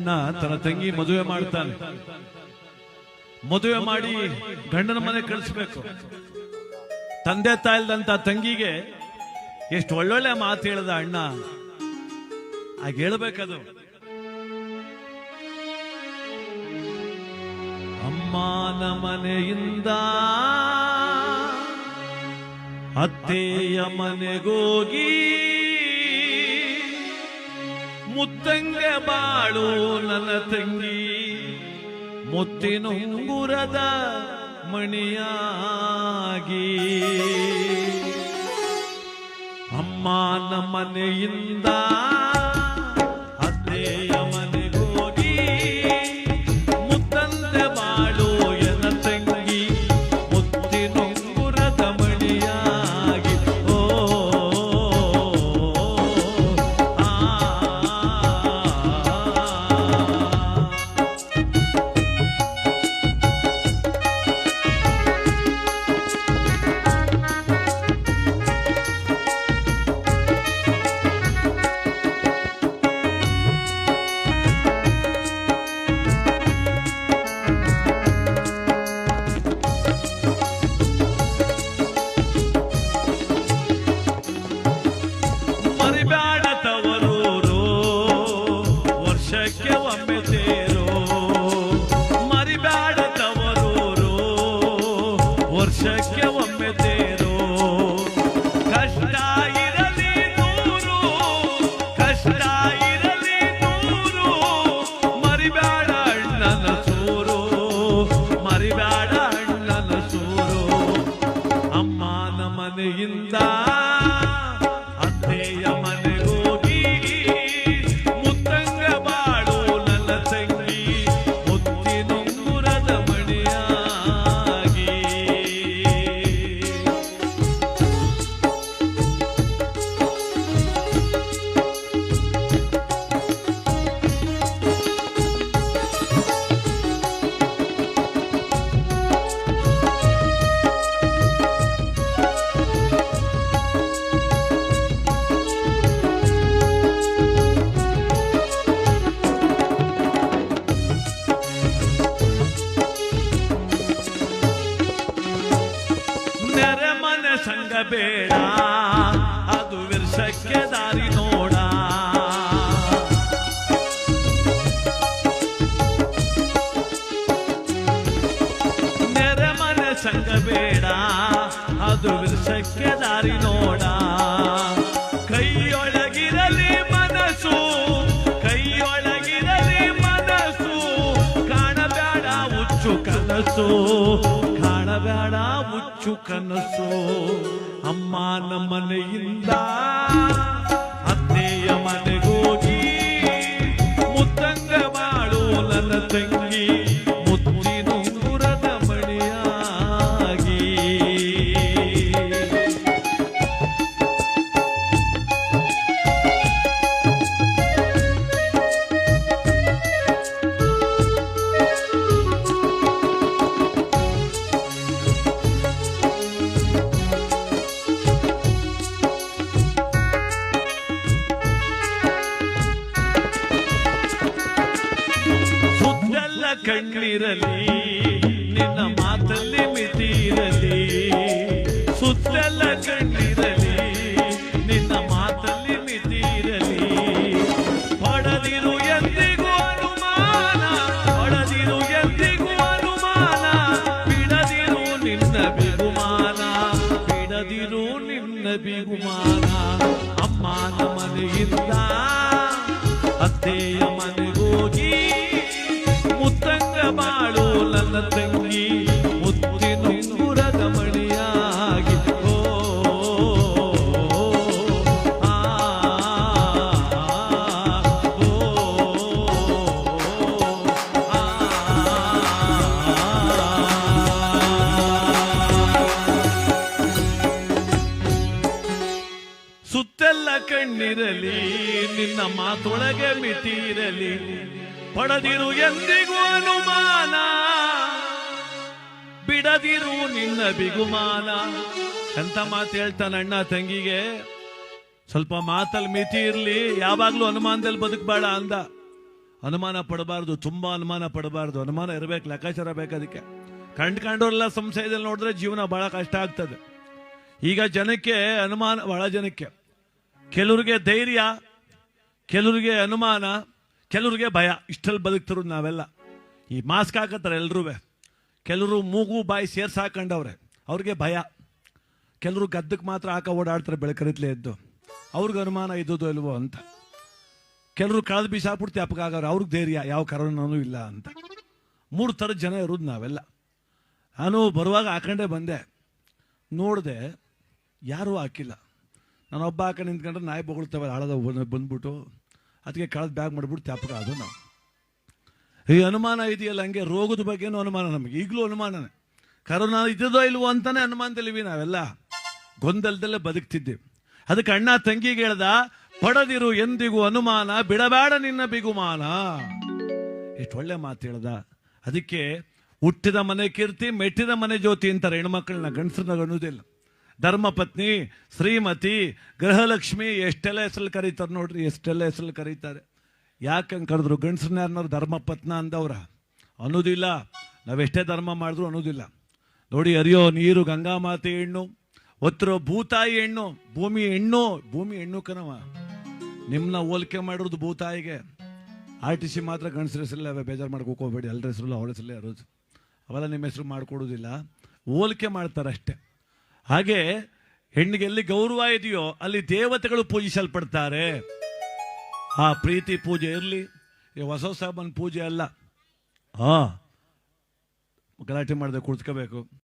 ಅಣ್ಣ ತನ್ನ ತಂಗಿ ಮದುವೆ ಮಾಡ್ತಾನೆ. ಮದುವೆ ಮಾಡಿ ಗಂಡನ ಮನೆ ಕಳಿಸ್ಬೇಕು. ತಂದೆ ತಾಯಿಲ್ದಂತ ತಂಗಿಗೆ ಎಷ್ಟು ಒಳ್ಳೊಳ್ಳೆ ಮಾತು ಹೇಳ್ದ ಅಣ್ಣ. ಆಗ ಹೇಳ್ಬೇಕದು. ಅಮ್ಮನ ಮನೆಯಿಂದ ಅತ್ತೆಯ ಮನೆಗೋಗಿ ಮುತ್ತಂಗೆ ಬಾಳು ನನ್ನ ತಂಗಿ. ಮುತ್ತಿನುಂಗುರದ ಮಣಿಯಾಗಿ. ಅಮ್ಮನ ಮನೆಯಿಂದ ಅತ್ತೆಯ ಅದು ವಿರ್ಷಕ್ಕೆ ದಾರಿ ನೋಡ. ಕೈಯೊಳಗಿರಲಿ ಮನಸ್ಸು ಕೈಯೊಳಗಿರಲಿ ಮನಸ್ಸು, ಕಾಣಬೇಡ ಹುಚ್ಚು ಕನಸು, ಕಾಣಬೇಡ ಹುಚ್ಚು ಕನಸು. ಅಮ್ಮ ನಮ್ಮನೆಯಿಂದ ಅತ್ತೆಯ ಮನೆಗೋಗಿ, ಮುತ್ತಂಗ ಬಾಳು ನನ್ನ ತಂಗಿ. ಕಣ್ಣಿರಲಿ ನಿನ್ನ ಮಾತಲ್ಲಿ ಮಿತಿರಲಿ ಸುತ್ತೆಲ್ಲ ಕಣ್ಣಿರಲಿ ನಿನ್ನ ಮಾತಲ್ಲಿ ಮಿತಿರಲಿ ಹೊಡೆದಿರು ಎಂದಿಗೂ ಅನುಮಾನ, ಹೊಡೆದಿರು ಎಂದಿಗೂ ಅನುಮಾನ. ಬಿಡದಿರು ನಿನ್ನ ಬಿಗುಮಾನ, ಬಿಡದಿರು ನಿನ್ನ ಬಿಗುಮಾನ. ಅಮ್ಮನ ಮನೆಯಿಂದ ಅತ್ತೆಯ ಸುತ್ತೆಲ್ಲ ಕಣ್ಣಿರಲಿ, ನಿನ್ನ ಮಾತೊಳಗೆ ಮಿತಿರಲಿ ಪಡದಿರು ಎಂದಿಗೂ ಅನುಮಾನ, ಬಿಡದಿರು ನಿನ್ನ ಬಿಗುಮಾನ. ಎಂತ ಮಾತು ಹೇಳ್ತಾನೆ ಅಣ್ಣ ತಂಗಿಗೆ? ಸ್ವಲ್ಪ ಮಾತಲ್ಲಿ ಮಿತಿ ಇರಲಿ, ಯಾವಾಗ್ಲೂ ಅನುಮಾನದಲ್ಲಿ ಬದುಕಬೇಡ ಅಂದ. ಅನುಮಾನ ಪಡಬಾರ್ದು, ತುಂಬಾ ಅನುಮಾನ ಪಡಬಾರ್ದು. ಅನುಮಾನ ಇರಬೇಕು, ಲೆಕ್ಕಾಚಾರ ಬೇಕದಕ್ಕೆ ಕಂಡು ಕಂಡವರೆಲ್ಲ ಸಂಶಯದಲ್ಲಿ ನೋಡಿದ್ರೆ ಜೀವನ ಬಹಳ ಕಷ್ಟ ಆಗ್ತದೆ. ಈಗ ಜನಕ್ಕೆ ಅನುಮಾನ, ಬಹಳ ಜನಕ್ಕೆ. ಕೆಲವ್ರಿಗೆ ಧೈರ್ಯ, ಕೆಲವರಿಗೆ ಅನುಮಾನ, ಕೆಲವ್ರಿಗೆ ಭಯ. ಇಷ್ಟಲ್ಲಿ ಬದುಕ್ತಿರೋದು ನಾವೆಲ್ಲ. ಈ ಮಾಸ್ಕ್ ಹಾಕತ್ತಾರೆ ಎಲ್ಲರೂ ಕೆಲವರು ಮೂಗು, ಬಾಯಿ ಸೇರ್ಸಿ ಹಾಕೊಂಡವ್ರೆ. ಅವ್ರಿಗೆ ಭಯ. ಕೆಲವರು ಗದ್ದಕ್ಕೆ ಮಾತ್ರ ಹಾಕ ಓಡಾಡ್ತಾರೆ ಬೆಳಕರಿತ್ಲೆ ಎದ್ದು. ಅವ್ರಿಗೆ ಅನುಮಾನ ಇದ್ದದೋ ಇಲ್ವೋ ಅಂತ. ಕೆಲವರು ಕಳೆದ ಬೀಸಾಕ್ಬಿಡ್ತಿ ಅಪ್ಪಗಾಗವ್ರೆ ಅವ್ರಿಗೆ ಧೈರ್ಯ. ಯಾವ ಕರೋನೂ ಇಲ್ಲ ಅಂತ. ಮೂರು ಥರದ ಜನ ಇರೋದು ನಾವೆಲ್ಲ. ನಾನು ಬರುವಾಗ ಹಾಕೊಂಡೇ ಬಂದೆ. ನೋಡಿದೆ ಯಾರೂ ಹಾಕಿಲ್ಲ. ನಾನು ಒಬ್ಬ ಹಾಕೊಂಡು ನಿಂತ್ಕೊಂಡ್ರೆ ನಾಯಿ ಬೊಗಳ್ತವೆ ಹಳದ ಬಂದ್ಬಿಟ್ಟು ಅದಕ್ಕೆ ಕಳೆದ ಬ್ಯಾಗ್ ಮಾಡಿಬಿಟ್ಟು ತ್ಯಾಪಕ ಅದು ನಾವು. ಈ ಅನುಮಾನ ಇದೆಯಲ್ಲ ಹಂಗೆ? ರೋಗದ ಬಗ್ಗೆನು ಅನುಮಾನ ನಮಗೆ. ಈಗಲೂ ಅನುಮಾನನೇ. ಕರೋನಾ ಇದ್ದದೋ ಇಲ್ವೋ ಅಂತಾನೆ ಅನುಮಾನದಲ್ಲಿವಿ ನಾವೆಲ್ಲ. ಗೊಂದಲದಲ್ಲೇ ಬದುಕ್ತಿದ್ದೀವಿ ಅದಕ್ಕೆ ಅಣ್ಣ ತಂಗಿಗೆ ಹೇಳ್ದ, ಪಡೆದಿರು ಎಂದಿಗೂ ಅನುಮಾನ, ಬಿಡಬೇಡ ನಿನ್ನ ಬಿಗುಮಾನ. ಎಷ್ಟು ಒಳ್ಳೆ ಮಾತು ಹೇಳ್ದ. ಅದಕ್ಕೆ, ಹುಟ್ಟಿದ ಮನೆ ಕೀರ್ತಿ, ಮೆಟ್ಟಿದ ಮನೆ ಜ್ಯೋತಿ ಅಂತಾರೆ ಹೆಣ್ಮಕ್ಳನ್ನ ಗಂಡಸ್ರನ್ನ ಅನ್ನೋದಿಲ್ಲ. ಧರ್ಮಪತ್ನಿ, ಶ್ರೀಮತಿ, ಗೃಹಲಕ್ಷ್ಮಿ, ಎಷ್ಟೆಲ್ಲ ಹೆಸರಲ್ಲಿ ಕರೀತಾರೆ ನೋಡ್ರಿ, ಎಷ್ಟೆಲ್ಲ ಹೆಸರಲ್ಲಿ ಕರೀತಾರೆ. ಯಾಕೆ ಕರೆದ್ರು? ಗಂಡಸ್ರನ್ನ ಯಾರನ್ನೋ ಧರ್ಮಪತ್ನ ಅಂದವ್ರ? ಅನ್ನೋದಿಲ್ಲ. ನಾವೆಷ್ಟೇ ಧರ್ಮ ಮಾಡಿದ್ರು ಅನ್ನೋದಿಲ್ಲ. ನೋಡಿ, ಅರಿಯೋ ನೀರು, ಗಂಗಾ ಮಾತೆ ಹೆಣ್ಣು, ಒತ್ತಿರೋ ಭೂತಾಯಿ ಹೆಣ್ಣು, ಭೂಮಿ ಹೆಣ್ಣು ಭೂಮಿ ಹೆಣ್ಣು ಕನವ ನಿಮ್ಮನ್ನ ಹೋಲಿಕೆ ಮಾಡಿರೋದು ಭೂತಾಯಿಗೆ. ಆರ್ ಟಿ ಸಿ ಮಾತ್ರ ಗಂಡಸ್ರ ಹೆಸರಲ್ಲೇ ಬೇಜಾರು ಮಾಡ್ಕೋಬೇಡಿ ಎಲ್ಲರ ಹೆಸರಲ್ಲ ಅವಳ ಹೆಸರಲ್ಲೇ ಇರೋದು. ಅವೆಲ್ಲ ನಿಮ್ಮ ಹೆಸರು ಮಾಡಿಕೊಡೋದಿಲ್ಲ. ಹೋಲಿಕೆ ಮಾಡ್ತಾರೆ ಅಷ್ಟೇ ಹಾಗೆ ಹೆಣ್ಣಿಗೆ ಎಲ್ಲಿ ಗೌರವ ಇದೆಯೋ ಅಲ್ಲಿ ದೇವತೆಗಳು ಪೂಜಿಸಲ್ಪಡ್ತಾರೆ. ಆ ಪ್ರೀತಿ ಪೂಜೆ ಇರಲಿ ಹೊಸ ಸಾಬನ್ ಪೂಜೆ ಅಲ್ಲ. ಹಾ, ಗಲಾಟೆ ಮಾಡದೆ ಕುಳಿತ್ಕೋಬೇಕು.